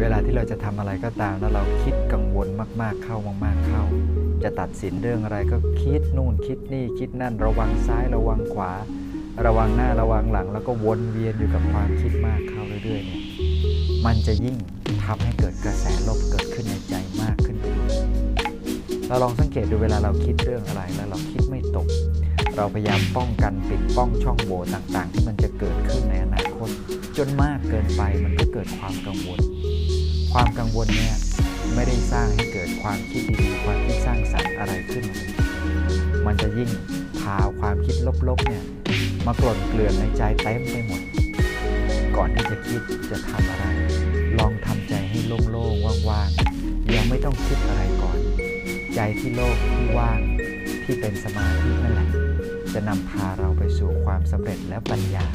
เวลาที่เราจะทำอะไรก็ตามแล้วเราคิดกังวลมากๆเข้ามาก ๆเข้า จะตัดสินเรื่องอะไรก็คิดนู่นคิดนี่คิดนั่น ระวังซ้ายระวังขวา ระวังหน้าระวังหลัง แล้วก็วนเวียนอยู่กับความคิดมากเข้าเรื่อยๆเนี่ยมันจะยิ่งทำให้เกิดกระแสลบเกิดขึ้นในใจมากขึ้นไปอีกเราลองสังเกตดูเวลาเราคิดเรื่องอะไรแล้วเราคิดไม่ตก เราพยายามป้องกันปิดป้องช่องโหว่ต่างๆ ที่มันจะเกิดขึ้นในอนาคต จนมากเกินไปมันก็เกิดความกังวล ความกังวลเนี่ยไม่ได้สร้างให้เกิดความคิดดีๆความคิดสร้างสรรค์อะไรขึ้น มันจะยิ่งพาความคิดลบๆเนี่ยมากล่นเกลื่อนในใจเต็มไปหมด ก่อนที่จะคิดจะทำอะไร ลองทำใจให้โล่งๆว่างๆยังไม่ต้องคิดอะไรก่อน ใจที่โล่งที่ว่างที่เป็นสมาธินั่นแหละจะนำพาเราไปสู่ความสำเร็จและปัญญา